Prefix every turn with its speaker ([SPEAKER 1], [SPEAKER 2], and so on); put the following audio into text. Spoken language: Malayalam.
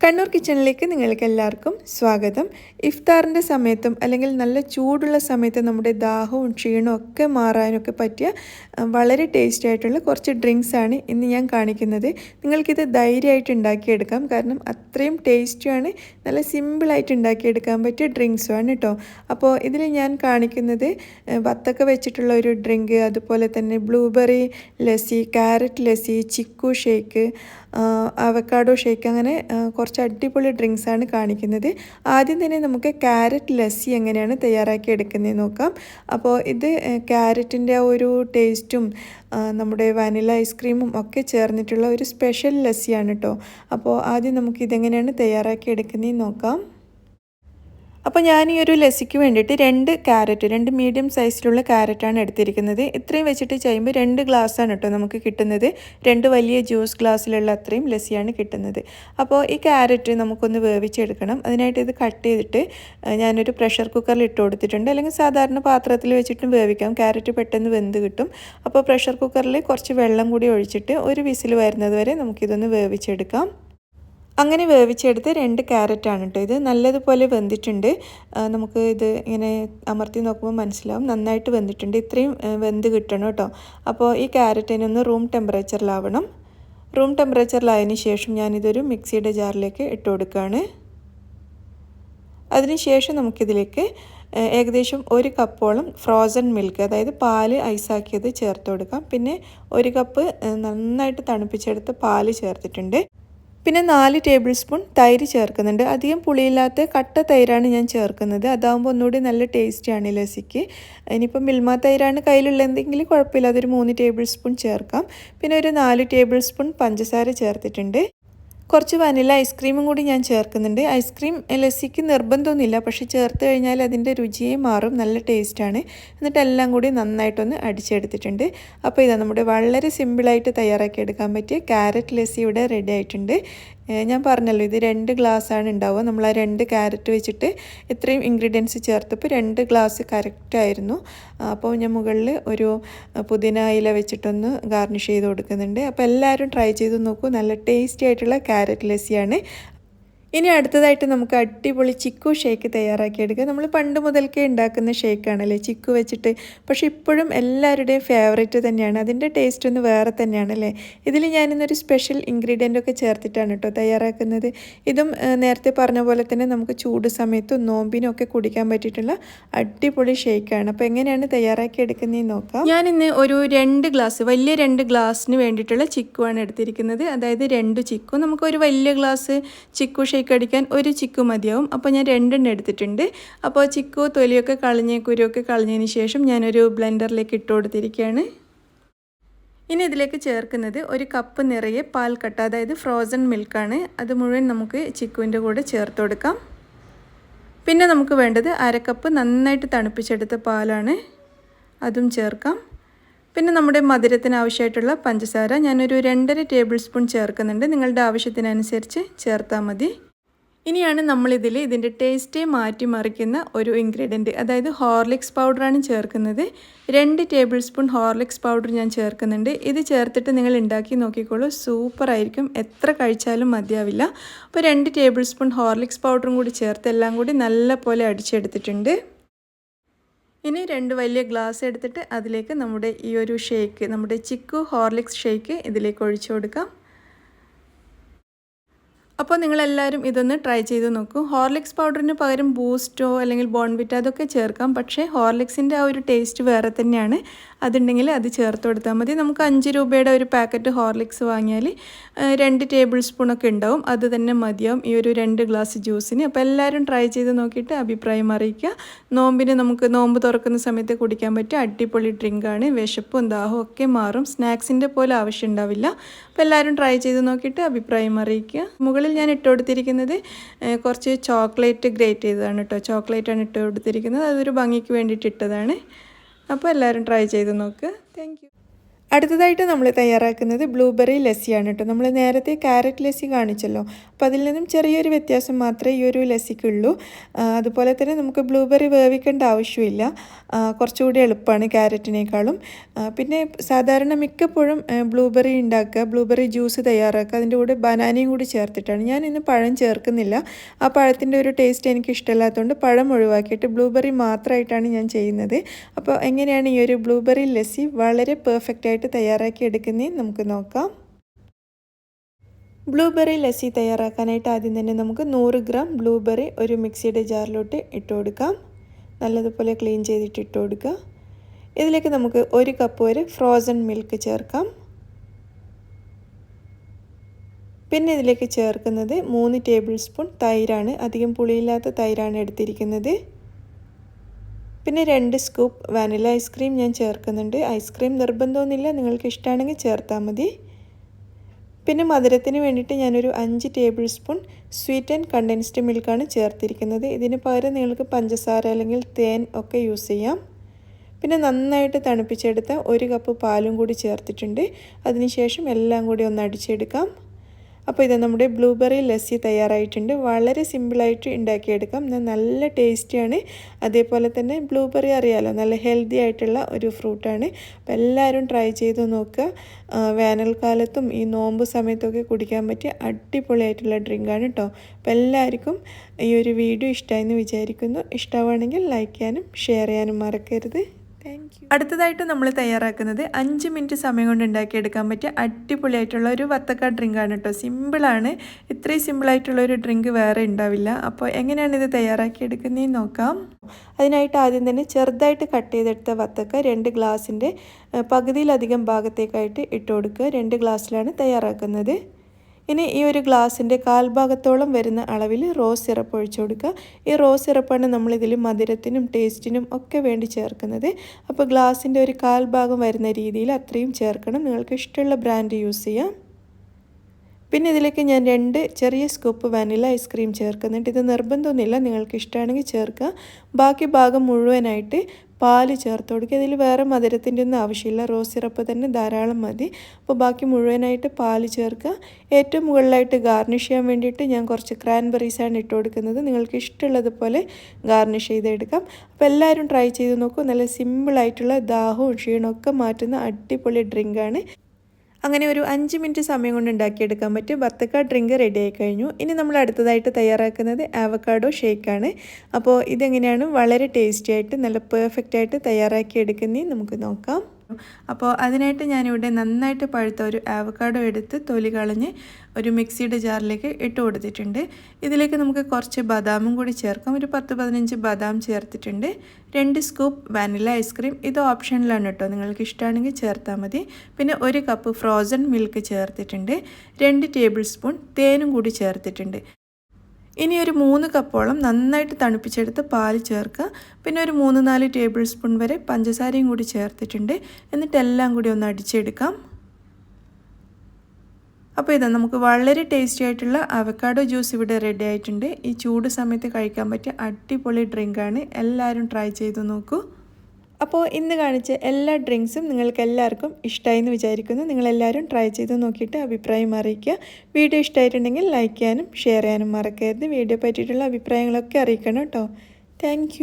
[SPEAKER 1] കണ്ണൂർ കിച്ചണിലേക്ക് നിങ്ങൾക്ക് എല്ലാവർക്കും സ്വാഗതം. ഇഫ്താറിന്റെ സമയത്തും അല്ലെങ്കിൽ നല്ല ചൂടുള്ള സമയത്തും നമ്മുടെ ദാഹവും ക്ഷീണവും ഒക്കെ മാറാനൊക്കെ പറ്റിയ വളരെ ടേസ്റ്റി ആയിട്ടുള്ള കുറച്ച് ഡ്രിങ്ക്സ് ആണ് ഇന്ന് ഞാൻ കാണിക്കുന്നത്. നിങ്ങൾക്കിത് ധൈര്യമായിട്ട് ഉണ്ടാക്കിയെടുക്കാം. കാരണം അത്രയും ടേസ്റ്റിയാണ് നല്ല സിമ്പിളായിട്ട് ഉണ്ടാക്കിയെടുക്കാൻ പറ്റിയ ഡ്രിങ്ക്സുമാണ് കേട്ടോ അപ്പോൾ ഇതിൽ ഞാൻ കാണിക്കുന്നത് വത്തക്ക വെച്ചിട്ടുള്ള ഒരു ഡ്രിങ്ക് അതുപോലെ തന്നെ blueberry lassi carrot lassi chikoo shake avocado shake അങ്ങനെ കുറച്ച് അടിപൊളി ഡ്രിങ്ക്സാണ് കാണിക്കുന്നത്. ആദ്യം തന്നെ നമുക്ക് ക്യാരറ്റ് ലസ്സി എങ്ങനെയാണ് തയ്യാറാക്കി എടുക്കുന്നത് നോക്കാം. അപ്പോൾ ഇത് ക്യാരറ്റിന്റെ ആ ഒരു ടേസ്റ്റും നമ്മുടെ വാനില ഐസ്ക്രീമും ഒക്കെ ചേർന്നിട്ടുള്ള ഒരു സ്പെഷ്യൽ ലസ്സിയാണ് കേട്ടോ അപ്പോൾ ആദ്യം നമുക്ക് ഇതെങ്ങനെയാണ് തയ്യാറാക്കി എടുക്കുന്നതെന്ന് നോക്കാം. അപ്പോൾ ഞാൻ ഈ ഒരു ലസ്സിക്ക് വേണ്ടിയിട്ട് രണ്ട് ക്യാരറ്റ് രണ്ട് മീഡിയം സൈസിലുള്ള ക്യാരറ്റാണ് എടുത്തിരിക്കുന്നത്. ഇത്രയും വെച്ചിട്ട് ചെയ്യുമ്പോൾ രണ്ട് ഗ്ലാസ്സാണ് കേട്ടോ നമുക്ക് കിട്ടുന്നത്. രണ്ട് വലിയ ജ്യൂസ് ഗ്ലാസ്സിലുള്ള അത്രയും ലസ്സിയാണ് കിട്ടുന്നത്. അപ്പോൾ ഈ ക്യാരറ്റ് നമുക്കൊന്ന് വേവിച്ചെടുക്കണം. അതിനായിട്ട് ഇത് കട്ട് ചെയ്തിട്ട് ഞാനൊരു പ്രഷർ കുക്കറിൽ ഇട്ട് കൊടുത്തിട്ടുണ്ട്. അല്ലെങ്കിൽ സാധാരണ പാത്രത്തിൽ വെച്ചിട്ടും വേവിക്കാം. ക്യാരറ്റ് പെട്ടെന്ന് വെന്ത് കിട്ടും. അപ്പോൾ പ്രഷർ കുക്കറിൽ കുറച്ച് വെള്ളം കൂടി ഒഴിച്ചിട്ട് ഒരു വിസിൽ വരുന്നത് വരെ നമുക്കിതൊന്ന് വേവിച്ചെടുക്കാം. അങ്ങനെ വേവിച്ചെടുത്ത് രണ്ട് ക്യാരറ്റാണ് കേട്ടോ ഇത്. നല്ലതുപോലെ വെന്തിട്ടുണ്ട്. നമുക്ക് ഇത് ഇങ്ങനെ അമർത്തി നോക്കുമ്പോൾ മനസ്സിലാവും. നന്നായിട്ട് വെന്തിട്ടുണ്ട്. ഇത്രയും വെന്ത് കിട്ടണം കേട്ടോ അപ്പോൾ ഈ ക്യാരറ്റിനൊന്ന് റൂം ടെമ്പറേച്ചറിലാവണം. റൂം ടെമ്പറേച്ചറിലായതിന് ശേഷം ഞാനിതൊരു മിക്സിയുടെ ജാറിലേക്ക് ഇട്ട് കൊടുക്കുകയാണ്. അതിനുശേഷം നമുക്കിതിലേക്ക് ഏകദേശം ഒരു കപ്പോളം ഫ്രോസൺ മിൽക്ക് അതായത് പാൽ ഐസാക്കിയത് ചേർത്ത് കൊടുക്കാം. പിന്നെ ഒരു കപ്പ് നന്നായിട്ട് തണുപ്പിച്ചെടുത്ത പാൽ ചേർത്തിട്ടുണ്ട്. പിന്നെ നാല് ടേബിൾ സ്പൂൺ തൈര് ചേർക്കുന്നുണ്ട്. അധികം പുളിയില്ലാത്ത കട്ട തൈരാണ് ഞാൻ ചേർക്കുന്നത്. അതാകുമ്പോൾ ഒന്നുകൂടി നല്ല ടേസ്റ്റിയാണ് ലസിക്ക്. ഇനിയിപ്പോൾ മിൽമ തൈരാണ് കയ്യിലുള്ള എന്തെങ്കിലും കുഴപ്പമില്ല. അതൊരു മൂന്ന് ടേബിൾ സ്പൂൺ ചേർക്കാം. പിന്നെ ഒരു നാല് ടേബിൾ സ്പൂൺ പഞ്ചസാര ചേർത്തിട്ടുണ്ട്. കുറച്ച് വനില ഐസ്ക്രീമും കൂടി ഞാൻ ചേർക്കുന്നുണ്ട്. ഐസ്ക്രീം ലസ്സിക്ക് നിർബന്ധമൊന്നുമില്ല. പക്ഷേ ചേർത്ത് കഴിഞ്ഞാൽ അതിന്റെ രുചിയെ മാറും. നല്ല ടേസ്റ്റാണ്. എന്നിട്ട് എല്ലാം കൂടി നന്നായിട്ടൊന്ന് അടിച്ചെടുത്തിട്ടുണ്ട്. അപ്പോൾ ഇതാ നമ്മുടെ വളരെ സിമ്പിളായിട്ട് തയ്യാറാക്കി എടുക്കാൻ പറ്റിയ ക്യാരറ്റ് ലസ്സി ഇവിടെ റെഡി ആയിട്ടുണ്ട്. ഞാൻ പറഞ്ഞല്ലോ ഇത് രണ്ട് ഗ്ലാസ്സാണ് ഉണ്ടാവുക. നമ്മൾ ആ രണ്ട് ക്യാരറ്റ് വെച്ചിട്ട് ഇത്രയും ഇൻഗ്രീഡിയൻസ് ചേർത്തപ്പോൾ രണ്ട് ഗ്ലാസ് കറക്റ്റായിരുന്നു അപ്പോൾ ഞാൻ മുകളിൽ ഒരു പുതിന ഇല വെച്ചിട്ടൊന്ന് ഗാർണിഷ് ചെയ്ത് കൊടുക്കുന്നുണ്ട്. അപ്പോൾ എല്ലാവരും ട്രൈ ചെയ്ത് നോക്കൂ. നല്ല ടേസ്റ്റി ആയിട്ടുള്ള ക്യാരറ്റ് ലസ്സിയാണ്. ഇനി അടുത്തതായിട്ട് നമുക്ക് അടിപൊളി ചിക്കു ഷേക്ക് തയ്യാറാക്കിയെടുക്കുക നമ്മൾ പണ്ട് മുതൽക്കേ ഉണ്ടാക്കുന്ന ഷേക്കാണല്ലേ ചിക്കു വെച്ചിട്ട്. പക്ഷെ ഇപ്പോഴും എല്ലാവരുടെയും ഫേവറേറ്റ് തന്നെയാണ്. അതിന്റെ ടേസ്റ്റ് ഒന്ന് വേറെ തന്നെയാണല്ലേ. ഇതിൽ ഞാനിന്നൊരു സ്പെഷ്യൽ ഇൻഗ്രീഡിയന്റ് ഒക്കെ ചേർത്തിട്ടാണ് കേട്ടോ തയ്യാറാക്കുന്നത്. ഇതും നേരത്തെ പറഞ്ഞ പോലെ തന്നെ നമുക്ക് ചൂട് സമയത്തും നോമ്പിനും ഒക്കെ കുടിക്കാൻ പറ്റിയിട്ടുള്ള അടിപൊളി ഷേക്കാണ്. അപ്പോൾ എങ്ങനെയാണ് തയ്യാറാക്കിയെടുക്കുന്നതെന്ന് നോക്കാം. ഞാനിന്ന് ഒരു രണ്ട് ഗ്ലാസ് വലിയ രണ്ട് ഗ്ലാസ്സിന് വേണ്ടിയിട്ടുള്ള ചിക്കുവാണ് എടുത്തിരിക്കുന്നത്. അതായത് രണ്ട് ചിക്കു. നമുക്ക് ഒരു വലിയ ഗ്ലാസ് ചിക്കു ഷേക്ക് അടിക്കാൻ ഒരു ചിക്കു മതിയാവും. അപ്പോൾ ഞാൻ രണ്ടെണ്ണം എടുത്തിട്ടുണ്ട്. അപ്പോൾ ചിക്കു തൊലിയൊക്കെ കളഞ്ഞ് കുരുവൊക്കെ കളഞ്ഞതിന് ശേഷം ഞാനൊരു ബ്ലെൻഡറിലേക്ക് ഇട്ട് കൊടുത്തിരിക്കുകയാണ്. ഇനി ഇതിലേക്ക് ചേർക്കുന്നത് ഒരു കപ്പ് നിറയെ പാൽ കട്ട അതായത് ഫ്രോസൺ മിൽക്കാണ് അത് മുഴുവൻ നമുക്ക് ചിക്കുവിന്റെ കൂടെ ചേർത്ത് കൊടുക്കാം. പിന്നെ നമുക്ക് വേണ്ടത് അരക്കപ്പ് നന്നായിട്ട് തണുപ്പിച്ചെടുത്ത പാലാണ്. അതും ചേർക്കാം. പിന്നെ നമ്മുടെ മധുരത്തിന് ആവശ്യമായിട്ടുള്ള പഞ്ചസാര. ഞാനൊരു രണ്ടര ടേബിൾ സ്പൂൺ ചേർക്കുന്നുണ്ട്. നിങ്ങളുടെ ആവശ്യത്തിനനുസരിച്ച് ചേർത്താൽ മതി. ഇനിയാണ് നമ്മളിതിൽ ഇതിന്റെ ടേസ്റ്റ് മാറ്റിമറിക്കുന്ന ഒരു ഇൻഗ്രീഡിയന്റ് അതായത് ഹോർലിക്സ് പൗഡറാണ് ചേർക്കുന്നത്. രണ്ട് ടേബിൾ സ്പൂൺ ഹോർലിക്സ് പൗഡർ ഞാൻ ചേർക്കുന്നുണ്ട്. ഇത് ചേർത്തിട്ട് നിങ്ങൾ ഉണ്ടാക്കി നോക്കിക്കോളൂ. സൂപ്പറായിരിക്കും എത്ര കഴിച്ചാലും മതിയാവില്ല. അപ്പോൾ രണ്ട് ടേബിൾ സ്പൂൺ ഹോർലിക്സ് പൗഡറും കൂടി ചേർത്ത് എല്ലാം കൂടി നല്ല പോലെ അടിച്ചെടുത്തിട്ടുണ്ട്. ഇനി രണ്ട് വലിയ ഗ്ലാസ് എടുത്തിട്ട് അതിലേക്ക് നമ്മുടെ ഈ ഒരു ഷേക്ക് നമ്മുടെ ചിക്കു ഹോർലിക്സ് ഷേക്ക് ഇതിലേക്ക് ഒഴിച്ചു കൊടുക്കാം. അപ്പോൾ നിങ്ങളെല്ലാവരും ഇതൊന്ന് ട്രൈ ചെയ്ത് നോക്കൂ. ഹോർലിക്സ് പൗഡറിന് പകരം ബൂസ്റ്റോ അല്ലെങ്കിൽ ബോൺവിറ്റ അതൊക്കെ ചേർക്കാം. പക്ഷേ ഹോർലിക്സിന്റെ ആ ഒരു ടേസ്റ്റ് വേറെ തന്നെയാണ്. അതുണ്ടെങ്കിൽ അത് ചേർത്ത് കൊടുത്താൽ മതി. നമുക്ക് അഞ്ച് രൂപയുടെ ഒരു പാക്കറ്റ് ഹോർലിക്സ് വാങ്ങിയാൽ രണ്ട് ടേബിൾ സ്പൂണൊക്കെ ഉണ്ടാവും. അത് തന്നെ മതിയാവും. ഈ ഒരു രണ്ട് ഗ്ലാസ് ജ്യൂസിന്. അപ്പോൾ എല്ലാവരും ട്രൈ ചെയ്ത് നോക്കിയിട്ട് അഭിപ്രായം അറിയിക്കുക. നോമ്പിന് നമുക്ക് നോമ്പ് തുറക്കുന്ന സമയത്ത് കുടിക്കാൻ പറ്റിയ അടിപൊളി ഡ്രിങ്കാണ് വിശപ്പും ദാഹവും ഒക്കെ മാറും. സ്നാക്സിന്റെ പോലെ ആവശ്യം ഉണ്ടാവില്ല. അപ്പോൾ എല്ലാവരും ട്രൈ ചെയ്ത് നോക്കിയിട്ട് അഭിപ്രായം അറിയിക്കുക. മുകളിൽ ഞാൻ ഇട്ട് കൊടുത്തിരിക്കുന്നത് കുറച്ച് ചോക്ലേറ്റ് ഗ്രേറ്റ് ചെയ്തതാണ് കേട്ടോ. ചോക്ലേറ്റാണ് ഇട്ട് കൊടുത്തിരിക്കുന്നത്. അതൊരു ഭംഗിക്ക് വേണ്ടിയിട്ട് ഇട്ടതാണ്. അപ്പോൾ എല്ലാവരും ട്രൈ ചെയ്ത് നോക്ക്. താങ്ക് അടുത്തതായിട്ട് നമ്മൾ തയ്യാറാക്കുന്നത് ബ്ലൂബെറി ലസ്സിയാണ് കേട്ടോ. നമ്മൾ നേരത്തെ ക്യാരറ്റ് ലസ്സി കാണിച്ചല്ലോ. അപ്പോൾ അതിൽ നിന്നും ചെറിയൊരു വ്യത്യാസം മാത്രമേ ഈ ഒരു ലസ്സിക്കുള്ളൂ. അതുപോലെ തന്നെ നമുക്ക് ബ്ലൂബെറി വേവിക്കേണ്ട ആവശ്യമില്ല. കുറച്ചുകൂടി എളുപ്പമാണ് ക്യാരറ്റിനേക്കാളും പിന്നെ സാധാരണ മിക്കപ്പോഴും ബ്ലൂബെറി ഉണ്ടാക്കുക ബ്ലൂബെറി ജ്യൂസ് തയ്യാറാക്കുക അതിന്റെ കൂടെ ബനാനയും കൂടി ചേർത്തിട്ടാണ്. ഞാൻ ഇന്ന് പഴം ചേർക്കുന്നില്ല. ആ പഴത്തിന്റെ ഒരു ടേസ്റ്റ് എനിക്ക് ഇഷ്ടമല്ലാത്തതുകൊണ്ട് പഴം ഒഴിവാക്കിയിട്ട് ബ്ലൂബെറി മാത്രമായിട്ടാണ് ഞാൻ ചെയ്യുന്നത്. അപ്പോൾ എങ്ങനെയാണ് ഈ ഒരു ബ്ലൂബെറി ലസ്സി വളരെ പെർഫെക്റ്റ് ആയിട്ട് തയ്യാറാക്കി എടുക്കുന്നതെന്ന് നമുക്ക് നോക്കാം. ബ്ലൂബെറി ലസ്സി തയ്യാറാക്കാനായിട്ട് ആദ്യം തന്നെ നമുക്ക് നൂറ് ഗ്രാം ബ്ലൂബെറി ഒരു മിക്സിയുടെ ജാറിലോട്ട് ഇട്ട് കൊടുക്കാം. നല്ലതുപോലെ ക്ലീൻ ചെയ്തിട്ട് ഇട്ട് കൊടുക്കുക. ഇതിലേക്ക് നമുക്ക് ഒരു കപ്പ് വരെ ഫ്രോസൺ മിൽക്ക് ചേർക്കാം. പിന്നെ ഇതിലേക്ക് ചേർക്കുന്നത് മൂന്ന് ടേബിൾ സ്പൂൺ തൈരാണ്. അധികം പുളിയില്ലാത്ത തൈരാണ് എടുത്തിരിക്കുന്നത്. പിന്നെ രണ്ട് സ്കൂപ്പ് വാനില ഐസ്ക്രീം ഞാൻ ചേർക്കുന്നുണ്ട്. ഐസ്ക്രീം നിർബന്ധമൊന്നുമില്ല. നിങ്ങൾക്ക് ഇഷ്ടമാണെങ്കിൽ ചേർത്താൽ മതി. പിന്നെ മധുരത്തിന് വേണ്ടിയിട്ട് ഞാനൊരു അഞ്ച് tablespoon sweet and condensed മിൽക്കാണ് ചേർത്തിരിക്കുന്നത്. ഇതിന് പകരം നിങ്ങൾക്ക് പഞ്ചസാര അല്ലെങ്കിൽ തേൻ ഒക്കെ യൂസ് ചെയ്യാം. പിന്നെ നന്നായിട്ട് തണുപ്പിച്ചെടുത്ത ഒരു കപ്പ് പാലും കൂടി ചേർത്തിട്ടുണ്ട്. അതിനുശേഷം എല്ലാം കൂടി ഒന്ന് അടിച്ചെടുക്കാം. അപ്പോൾ ഇത് നമ്മുടെ ബ്ലൂബെറി ലസ്സി തയ്യാറായിട്ടുണ്ട്. വളരെ സിമ്പിളായിട്ട് ഉണ്ടാക്കിയെടുക്കാം. നല്ല ടേസ്റ്റിയാണ് അതേപോലെ തന്നെ ബ്ലൂബെറി അറിയാലോ നല്ല ഹെൽത്തി ആയിട്ടുള്ള ഒരു ഫ്രൂട്ടാണ് അപ്പോൾ എല്ലാവരും ട്രൈ ചെയ്ത് നോക്കുക. വേനൽക്കാലത്തും ഈ നോമ്പ് സമയത്തൊക്കെ കുടിക്കാൻ പറ്റിയ അടിപൊളിയായിട്ടുള്ള ഡ്രിങ്കാണ് കേട്ടോ അപ്പോൾ എല്ലാവർക്കും ഈ ഒരു വീഡിയോ ഇഷ്ടമായെന്ന് വിചാരിക്കുന്നു. ഇഷ്ടമാണെങ്കിൽ ലൈക്ക് ചെയ്യാനും ഷെയർ ചെയ്യാനും മറക്കരുത്. അടുത്തതായിട്ട് നമ്മൾ തയ്യാറാക്കുന്നത് അഞ്ച് മിനിറ്റ് സമയം കൊണ്ട് ഉണ്ടാക്കിയെടുക്കാൻ പറ്റിയ അടിപൊളിയായിട്ടുള്ള ഒരു വത്തക്ക ഡ്രിങ്കാണ് കേട്ടോ. സിമ്പിളാണ് ഇത്രയും സിമ്പിളായിട്ടുള്ള ഒരു ഡ്രിങ്ക് വേറെ ഉണ്ടാവില്ല. അപ്പോൾ എങ്ങനെയാണ് ഇത് തയ്യാറാക്കിയെടുക്കുന്നതെന്ന് നോക്കാം. അതിനായിട്ട് ആദ്യം തന്നെ ചെറുതായിട്ട് കട്ട് ചെയ്തെടുത്ത വത്തക്ക രണ്ട് ഗ്ലാസിന്റെ പകുതിയിലധികം ഭാഗത്തേക്കായിട്ട് ഇട്ട് കൊടുക്കുക. രണ്ട് ഗ്ലാസ്സിലാണ് തയ്യാറാക്കുന്നത്. ഇനി ഈ ഒരു ഗ്ലാസിന്റെ കാൽഭാഗത്തോളം വരുന്ന അളവിൽ റോസ് സിറപ്പ് ഒഴിച്ചു കൊടുക്കുക. ഈ റോസ് സിറപ്പാണ് നമ്മളിതിൽ മധുരത്തിനും ടേസ്റ്റിനും ഒക്കെ വേണ്ടി ചേർക്കുന്നത്. അപ്പോൾ ഗ്ലാസിന്റെ ഒരു കാൽഭാഗം വരുന്ന രീതിയിൽ അത്രയും ചേർക്കണം. നിങ്ങൾക്ക് ഇഷ്ടമുള്ള ബ്രാൻഡ് യൂസ് ചെയ്യാം. പിന്നെ ഇതിലേക്ക് ഞാൻ രണ്ട് ചെറിയ സ്കൂപ്പ് വാനില ഐസ്ക്രീം ചേർക്കുന്നുണ്ട്. ഇത് നിർബന്ധമൊന്നുമില്ല. നിങ്ങൾക്ക് ഇഷ്ടമാണെങ്കിൽ ചേർക്കുക. ബാക്കി ഭാഗം മുഴുവനായിട്ട് പാൽ ചേർത്ത് കൊടുക്കുക. ഇതിൽ വേറെ മധുരത്തിന്റെ ഒന്നും ആവശ്യമില്ല. റോസ് സിറപ്പ് തന്നെ ധാരാളം മതി. അപ്പോൾ ബാക്കി മുഴുവനായിട്ട് പാൽ ചേർക്കുക. ഏറ്റവും മുകളിലായിട്ട് ഗാർണിഷ് ചെയ്യാൻ വേണ്ടിയിട്ട് ഞാൻ കുറച്ച് ക്രാൻബെറീസാണ് ഇട്ട് കൊടുക്കുന്നത്. നിങ്ങൾക്ക് ഇഷ്ടമുള്ളതുപോലെ ഗാർണിഷ് ചെയ്തെടുക്കാം. അപ്പോൾ എല്ലാവരും ട്രൈ ചെയ്ത് നോക്കൂ. നല്ല സിമ്പിളായിട്ടുള്ള ദാഹവും ക്ഷീണവും ഒക്കെ മാറ്റുന്ന അടിപൊളി ഡ്രിങ്കാണ്. അങ്ങനെ ഒരു അഞ്ച് മിനിറ്റ് സമയം കൊണ്ട് ഉണ്ടാക്കിയെടുക്കാൻ പറ്റും ബത്തക്ക ഡ്രിങ്ക് റെഡി ആയി കഴിഞ്ഞു. ഇനി നമ്മൾ അടുത്തതായിട്ട് തയ്യാറാക്കുന്നത് ആവക്കാഡോ ഷേക്കാണ്. അപ്പോൾ ഇതെങ്ങനെയാണ്? വളരെ ടേസ്റ്റി ആയിട്ട് നല്ല പെർഫെക്റ്റ് ആയിട്ട് തയ്യാറാക്കി എടുക്കുന്നേ നമുക്ക് നോക്കാം. അപ്പോൾ അതിനായിട്ട് ഞാനിവിടെ നന്നായിട്ട് പഴുത്ത ഒരു ആവക്കാഡോ എടുത്ത് തൊലി കളഞ്ഞ് ഒരു മിക്സിയുടെ ജാറിലേക്ക് ഇട്ട് കൊടുത്തിട്ടുണ്ട്. ഇതിലേക്ക് നമുക്ക് കുറച്ച് ബദാമും കൂടി ചേർക്കാം. ഒരു പത്ത് പതിനഞ്ച് ബദാം ചേർത്തിട്ടുണ്ട്. രണ്ട് സ്കൂപ്പ് വാനില ഐസ്ക്രീം ഇത് ഓപ്ഷനിലാണ് കേട്ടോ നിങ്ങൾക്ക് ഇഷ്ടമാണെങ്കിൽ ചേർത്താൽ മതി. പിന്നെ ഒരു കപ്പ് ഫ്രോസൺ മിൽക്ക് ചേർത്തിട്ടുണ്ട്. രണ്ട് ടേബിൾ സ്പൂൺ തേനും കൂടി ചേർത്തിട്ടുണ്ട്. ഇനി ഒരു മൂന്ന് കപ്പോളം നന്നായിട്ട് തണുപ്പിച്ചെടുത്ത് പാൽ ചേർക്കുക. പിന്നെ ഒരു മൂന്ന് നാല് ടേബിൾ സ്പൂൺ വരെ പഞ്ചസാരയും കൂടി ചേർത്തിട്ടുണ്ട്. എന്നിട്ട് എല്ലാം കൂടി ഒന്ന് അടിച്ചെടുക്കാം. അപ്പോൾ ഇതാ നമുക്ക് വളരെ ടേസ്റ്റി ആയിട്ടുള്ള അവക്കാഡോ ജ്യൂസ് ഇവിടെ റെഡി ആയിട്ടുണ്ട്. ഈ ചൂട് സമയത്ത് കഴിക്കാൻ പറ്റിയ അടിപൊളി ഡ്രിങ്കാണ് എല്ലാവരും ട്രൈ ചെയ്ത് നോക്കൂ. അപ്പോൾ ഇന്ന് കാണിച്ച എല്ലാ ഡ്രിങ്ക്സും നിങ്ങൾക്ക് എല്ലാവർക്കും ഇഷ്ടമായി എന്ന് വിചാരിക്കുന്നു. നിങ്ങളെല്ലാവരും ട്രൈ ചെയ്ത് നോക്കിയിട്ട് അഭിപ്രായം അറിയിക്കുക. വീഡിയോ ഇഷ്ടമായിട്ടുണ്ടെങ്കിൽ ലൈക്ക് ചെയ്യാനും ഷെയർ ചെയ്യാനും മറക്കരുത്. വീഡിയോ പറ്റിയിട്ടുള്ള അഭിപ്രായങ്ങളൊക്കെ അറിയിക്കണം കേട്ടോ. താങ്ക്